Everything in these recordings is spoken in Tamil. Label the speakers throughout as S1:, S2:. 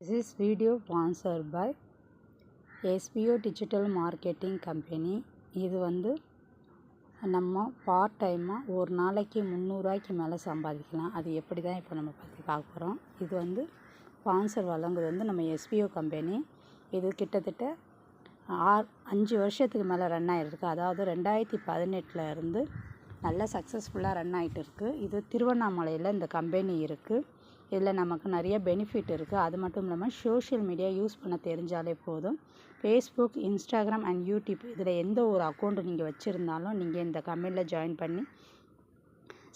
S1: This is video sponsored by SBO Digital Marketing Company. இது வந்து நம்ம பார்ட் டைமாக ஒரு நாளைக்கு முந்நூறுரூவாய்க்கு மேலே சம்பாதிக்கலாம். அது எப்படி தான் இப்போ நம்ம பற்றி பார்க்க போகிறோம் இது வந்து ஸ்பான்சர் வழங்குறது வந்து நம்ம எஸ்பிஓ கம்பெனி இது கிட்டத்தட்ட ஆறு அஞ்சு வருஷத்துக்கு மேலே ரன் ஆகிருக்கு அதாவது ரெண்டாயிரத்தி பதினெட்டில் இருந்து நல்லா சக்ஸஸ்ஃபுல்லாக ரன் ஆகிட்டு இருக்குது இது திருவண்ணாமலையில் இந்த கம்பெனி இருக்குது இதில் நமக்கு நிறைய பெனிஃபிட் இருக்குது அது மட்டும் இல்லாமல் சோஷியல் மீடியா யூஸ் பண்ண தெரிஞ்சாலே போதும். ஃபேஸ்புக் இன்ஸ்டாகிராம் அண்ட் யூடியூப் இதில் எந்த ஒரு அக்கௌண்ட் நீங்கள் வச்சுருந்தாலும் நீங்கள் இந்த கம்பெனியில் ஜாயின் பண்ணி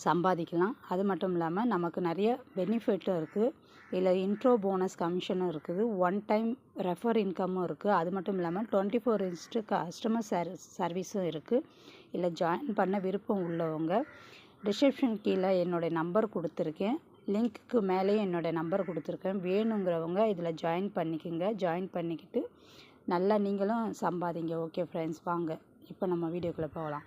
S1: சம்பாதிக்கலாம். அது மட்டும் இல்லாமல் நமக்கு நிறைய பெனிஃபிட்டும் இருக்குது இதில் இன்ட்ரோ போனஸ் கமிஷனும் இருக்குது. ஒன் டைம் ரெஃபர் இன்கமும் இருக்குது அது மட்டும் இல்லாமல் டுவெண்ட்டி ஃபோர் இன்ஸ்ட்டு கஸ்டமர் சர் சர்வீஸும் இருக்குது இதில் ஜாயின் பண்ண விருப்பம் உள்ளவங்க. டிஸ்கிரிப்ஷன் கீழே என்னுடைய நம்பர் கொடுத்துருக்கேன். லிங்க்குக்கு மேலேயும் என்னோடய நம்பர் கொடுத்துருக்கேன். வேணுங்கிறவங்க இதில் ஜாயின் பண்ணிக்கோங்க. ஜாயின் பண்ணிக்கிட்டு நல்லா நீங்களும் சம்பாதிங்க. ஓகே ஃப்ரெண்ட்ஸ் வாங்க. இப்போ நம்ம வீடியோக்குள்ளே போகலாம்.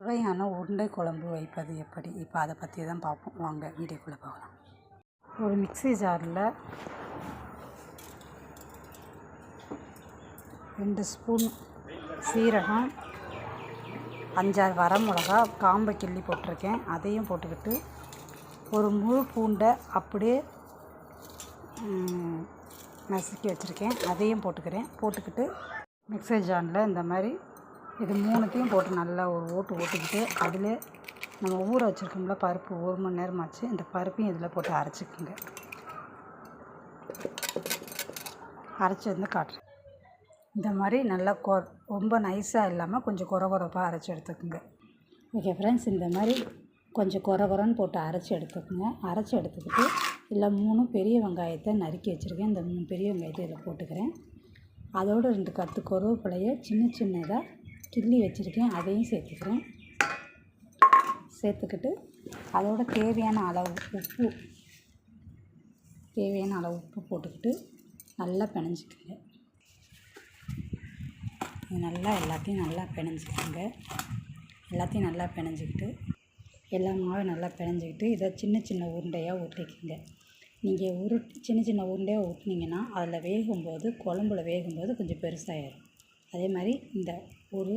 S1: சுவையான உருண்டை குழம்பு வைப்பது எப்படி? இப்போ அதை பற்றி தான் பார்ப்போம் வாங்க வீடியோக்குள்ளே போகலாம். ஒரு மிக்ஸி ஜாரில் ரெண்டு ஸ்பூன் சீரகம் அஞ்சாறு வரமிளகா காம்பை கிள்ளி போட்டிருக்கேன். அதையும் போட்டுக்கிட்டு ஒரு முழு பூண்டை அப்படியே நசுக்கி வச்சுருக்கேன். அதையும் போட்டுக்கிறேன். போட்டுக்கிட்டு மிக்ஸி ஜானில் இந்த மாதிரி இது மூணுத்தையும் போட்டு நல்லா ஒரு ஓட்டு ஓட்டிக்கிட்டு அதில் நம்ம ஊற வச்சுருக்கோம்ல பருப்பு ஒரு மணி நேரம் ஆச்சு இந்த பருப்பையும் இதில் போட்டு அரைச்சிக்கோங்க. அரைச்சி வந்து காட்டுறேன். இந்த மாதிரி நல்லா கொ ரொம்ப நைஸாக இல்லாமல் கொஞ்சம் குற குறப்பாக அரைச்சி எடுத்துக்கோங்க. ஓகே ஃப்ரெண்ட்ஸ் இந்த மாதிரி கொஞ்சம் குற குறன்னு போட்டு அரைச்சி எடுத்துக்கோங்க. அரைச்சி எடுத்துக்கிட்டு இல்லை மூணு பெரிய வெங்காயத்தை நறுக்கி வச்சுருக்கேன். இந்த மூணு பெரிய வெங்காயத்தை இதில் போட்டுக்கிறேன். அதோட ரெண்டு கற்று கருவேப்பிலையை சின்ன சின்னதாக கிள்ளி வச்சுருக்கேன் அதையும் சேர்த்துக்கிறேன். சேர்த்துக்கிட்டு அதோட தேவையான அளவு உப்பு தேவையான அளவு உப்பு போட்டுக்கிட்டு நல்லா பிணைஞ்சிக்கங்க. நல்லா எல்லாத்தையும் நல்லா பிணைஞ்சிக்கோங்க. எல்லாத்தையும் நல்லா பிணைஞ்சிக்கிட்டு எல்லா மாவும் நல்லா பிணைஞ்சிக்கிட்டு இதை சின்ன சின்ன உருண்டையாக ஊற்றிக்கோங்க. நீங்கள் உருட்டி சின்ன சின்ன உருண்டையாக ஊற்றினீங்கன்னா அதில் வேகும்போது குழம்புல வேகும்போது கொஞ்சம் பெருசாகிடும் அதே மாதிரி இந்த ஒரு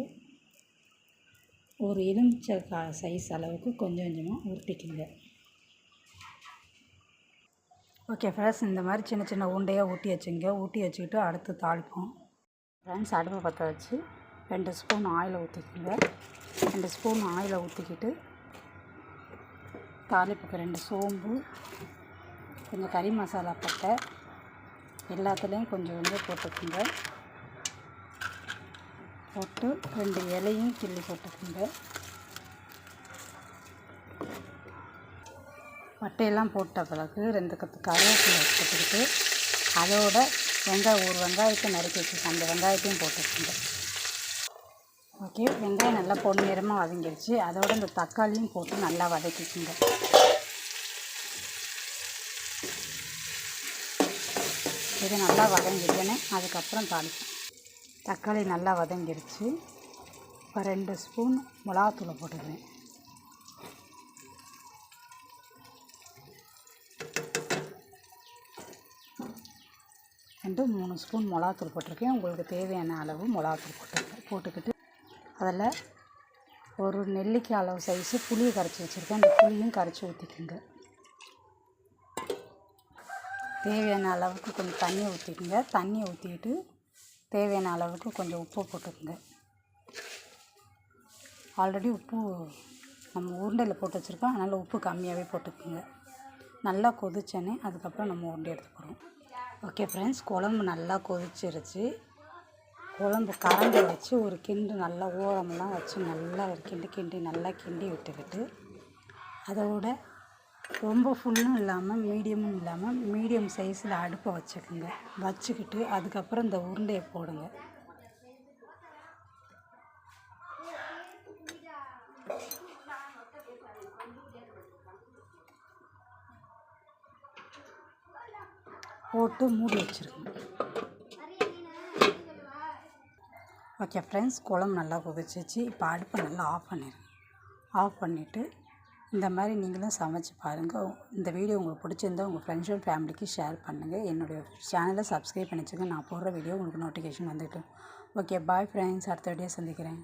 S1: ஒரு எலுமிச்சை கா சைஸ் அளவுக்கு கொஞ்சம் கொஞ்சமாக உருட்டிக்கிங்க. ஓகே ஃப்ரெண்ட்ஸ் இந்த மாதிரி சின்ன சின்ன உண்டையாக ஊட்டி வச்சுங்க. ஊட்டி வச்சுக்கிட்டு அடுத்து தாளிப்போம். ஃப்ரெண்ட்ஸ் அடுப்பை பற்ற வச்சு ரெண்டு ஸ்பூன் ஆயில் ஊற்றிக்கோங்க ரெண்டு ஸ்பூன் ஆயிலை ஊற்றிக்கிட்டு தாளிப்புக்கு ரெண்டு சோம்பு கொஞ்சம் கறி மசாலா பட்டை எல்லாத்துலேயும் கொஞ்சம் கொஞ்சம் போட்டுக்கோங்க. போட்டு ரெண்டு இலையும் கிள்ளி போட்டுக்கோங்க. மட்டையெல்லாம் போட்ட பிறகு ரெண்டு கத்து கருவேப்பிலை போட்டுக்கிட்டு அதோட வெங்காயம் ஒரு வெங்காயத்தை நறுக்கி வச்சுருக்கேன் அந்த வெங்காயத்தையும் போட்டுக்கோங்க. ஓகே வெங்காயம் நல்லா பொன்னிறமாக வதங்கிடுச்சு அதோட இந்த தக்காளியும் போட்டு நல்லா வதக்கிக்குங்க. இது நல்லா வதங்கிட்டேனே அதுக்கப்புறம் தாளிக்கும் தக்காளி நல்லா வதங்கிடுச்சு இப்போ ரெண்டு ஸ்பூன் மிளகாத்தூளை போட்டுக்கிறேன். ரெண்டு மூணு ஸ்பூன் மிளகாத்தூள் போட்டிருக்கேன். உங்களுக்கு தேவையான அளவு மிளகாத்தூள் போட்டுருக்கேன் போட்டுக்கிட்டு அதில் ஒரு நெல்லிக்காய் அளவு சைஸு புளியை கரைச்சி வச்சுருக்கேன். அந்த புளியும் கரைச்சி ஊற்றிக்கோங்க தேவையான அளவுக்கு கொஞ்சம் தண்ணி ஊற்றிக்கோங்க தண்ணி ஊற்றிக்கிட்டு தேவையான அளவுக்கு கொஞ்சம் உப்பு போட்டுக்கோங்க. ஆல்ரெடி உப்பு நம்ம உருண்டையில் போட்டு வச்சுருக்கோம். அதனால் உப்பு கம்மியாகவே போட்டுக்கோங்க. நல்லா கொதிச்சோன்னே அதுக்கப்புறம் நம்ம உருண்டை எடுத்துக்கிறோம் ஓகே ஃப்ரெண்ட்ஸ் குழம்பு நல்லா கொதிச்சிருச்சு. குழம்பு கரண்டி வச்சு ஒரு கிண்டு நல்லா ஓரமெல்லாம் வச்சு நல்லா ஒரு கிண்டு கிண்டி நல்லா கிண்டி விட்டுக்கிட்டு அதோட ரொம்ப ஃபுல்லும் இல்லாமல் மீடியமும் இல்லாமல் மீடியம் சைஸில் அடுப்பை வச்சுக்கோங்க. வச்சுக்கிட்டு அதுக்கப்புறம் இந்த உருண்டையை போடுங்க. போட்டு மூடி வச்சுருங்க. ஓகே ஃப்ரெண்ட்ஸ் குழம்பு நல்லா கொதிச்சிச்சு. இப்போ அடுப்பை நல்லா ஆஃப் பண்ணிடுங்க ஆஃப் பண்ணிவிட்டு இந்த மாதிரி நீங்களும் சமைச்சு பாருங்கள் இந்த வீடியோ உங்களுக்கு பிடிச்சிருந்தா உங்கள் ஃப்ரெண்ட்ஸ் அண்ட் ஃபேமிலிக்கு ஷேர் பண்ணுங்கள் என்னுடைய சேனலை சப்ஸ்கிரைப் பண்ணி வச்சுக்கோங்க. நான் போடுற வீடியோ உங்களுக்கு நோட்டிஃபிகேஷன் வந்துட்டு ஓகே பாய் ஃப்ரெண்ட்ஸ் அடுத்த வீடியோ சந்திக்கிறேன்.